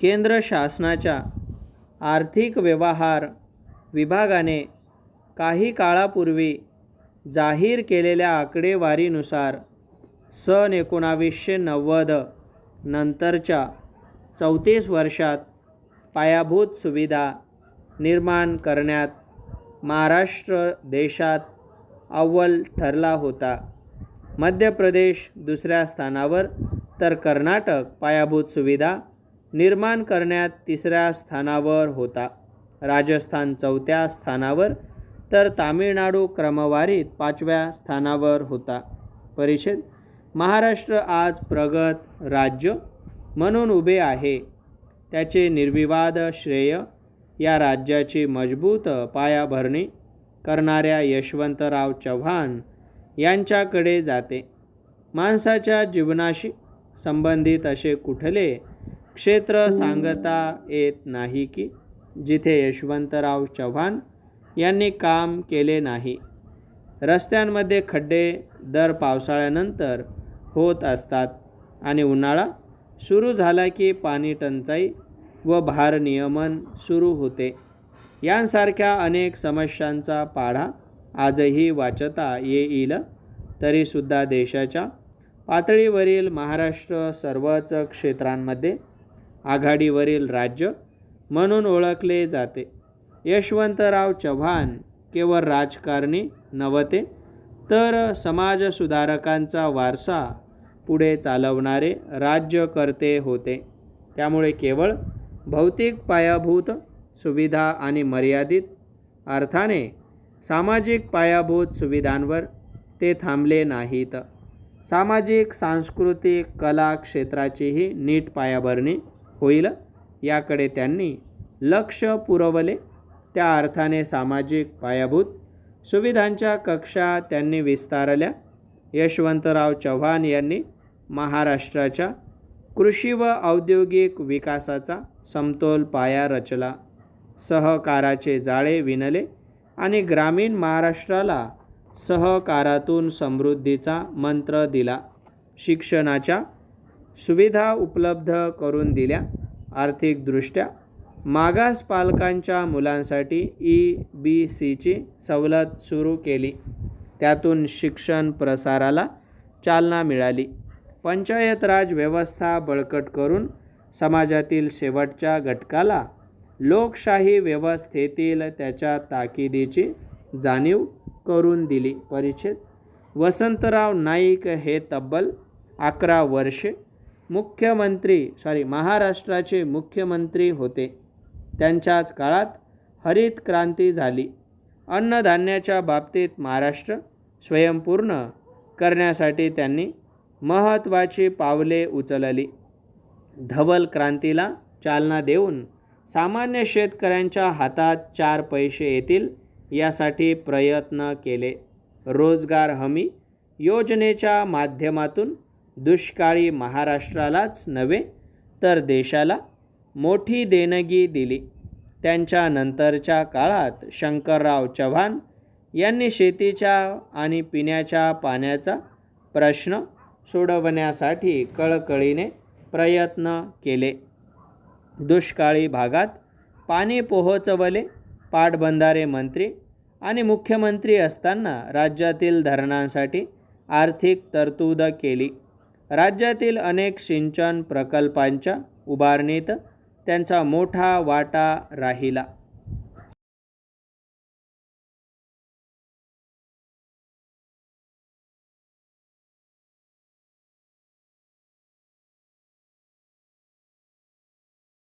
केंद्र शासनाच्या आर्थिक व्यवहार विभागाने काही काळापूर्वी जाहीर केलेल्या आकडेवारीनुसार सन एकोणावीसशे नव्वद नंतरच्या चौतीस वर्षात पायाभूत सुविधा निर्माण करण्यात महाराष्ट्र देशात अव्वल ठरला होता. मध्य प्रदेश दुसऱ्या स्थानावर तर कर्नाटक पायाभूत सुविधा निर्माण करण्यात तिसऱ्या स्थानावर होता. राजस्थान चौथ्या स्थानावर तर तामिळनाडू क्रमवारीत पाचव्या स्थानावर होता. परिषद महाराष्ट्र आज प्रगत राज्य म्हणून उभे आहे. त्याचे निर्विवाद श्रेय या राज्याची मजबूत पायाभरणी करणाऱ्या यशवंतराव चव्हाण यांच्याकडे जाते. माणसाच्या जीवनाशी संबंधित असे कुठले क्षेत्र सांगता येत नाही की जिथे यशवंतराव चव्हाण यांनी काम केले नाही. रस्त्यांमध्ये खड्डे दर पावसाळ्यानंतर होत असतात आणि उन्हाळा सुरू झाला की पाणी टंचाई व भारनियमन सुरू होते. यांसारख्या अनेक समस्यांचा पाढा आजही वाचता येईल तरीसुद्धा देशाच्या पातळीवरील महाराष्ट्र सर्वच क्षेत्रांमध्ये आघाडीवरील राज्य म्हणून ओळखले जाते. यशवंतराव चव्हाण केवळ राजकारणी नव्हते तर समाजसुधारकांचा वारसा पुढे चालवणारे राज्यकर्ते होते. त्यामुळे केवळ भौतिक पायाभूत सुविधा आणि मर्यादित अर्थाने सामाजिक पायाभूत सुविधांवर ते थांबले नाहीत. सामाजिक सांस्कृतिक कला क्षेत्राचीही नीट पायाभरणी होईल? याकडे त्यांनी लक्ष पुरवले. त्या अर्थाने सामाजिक पायाभूत सुविधांच्या कक्षा त्यांनी विस्तारल्या. यशवंतराव चव्हाण यांनी महाराष्ट्राच्या कृषी व औद्योगिक विकासाचा समतोल पाया रचला. सहकाराचे जाळे विणले आणि ग्रामीण महाराष्ट्राला सहकारातून समृद्धीचा मंत्र दिला. शिक्षणाच्या सुविधा उपलब्ध करून दिल्या आर्थिकदृष्ट्या. मागास पालकांच्या मुलांसाठी ई बी सीची सवलत सुरू केली. त्यातून शिक्षण प्रसाराला चालना मिळाली. पंचायत राज व्यवस्था बळकट करून समाजातील शेवटच्या घटकाला लोकशाही व्यवस्थेतील त्याच्या ताकिदीची जाणीव करून दिली. परिच्छेद. वसंतराव नाईक हे तब्बल अकरा वर्षे मुख्यमंत्री सॉरी महाराष्ट्राचे मुख्यमंत्री होते. त्यांच्याच काळात हरित क्रांती झाली. अन्नधान्याच्या बाबतीत महाराष्ट्र स्वयंपूर्ण करण्यासाठी त्यांनी महत्त्वाची पावले उचलली. धवल क्रांतीला चालना देऊन सामान्य शेतकऱ्यांच्या हातात चार पैसे येतील यासाठी प्रयत्न केले. रोजगार हमी योजनेच्या माध्यमातून दुष्काळी महाराष्ट्रालाच नव्हे तर देशाला मोठी देणगी दिली. त्यांच्या नंतरच्या काळात शंकरराव चव्हाण यांनी शेतीच्या आणि पिण्याच्या पाण्याचा प्रश्न सोडवण्यासाठी कळकळीने प्रयत्न केले. दुष्काळी भागात पाणी पोहोचवले पाटबंधारे मंत्री आणि मुख्यमंत्री असताना राज्यातील धरणांसाठी आर्थिक तरतूद केली. राज्यातील अनेक सिंचन प्रकल्पांच्या उभारणीत त्यांचा मोठा वाटा राहिला.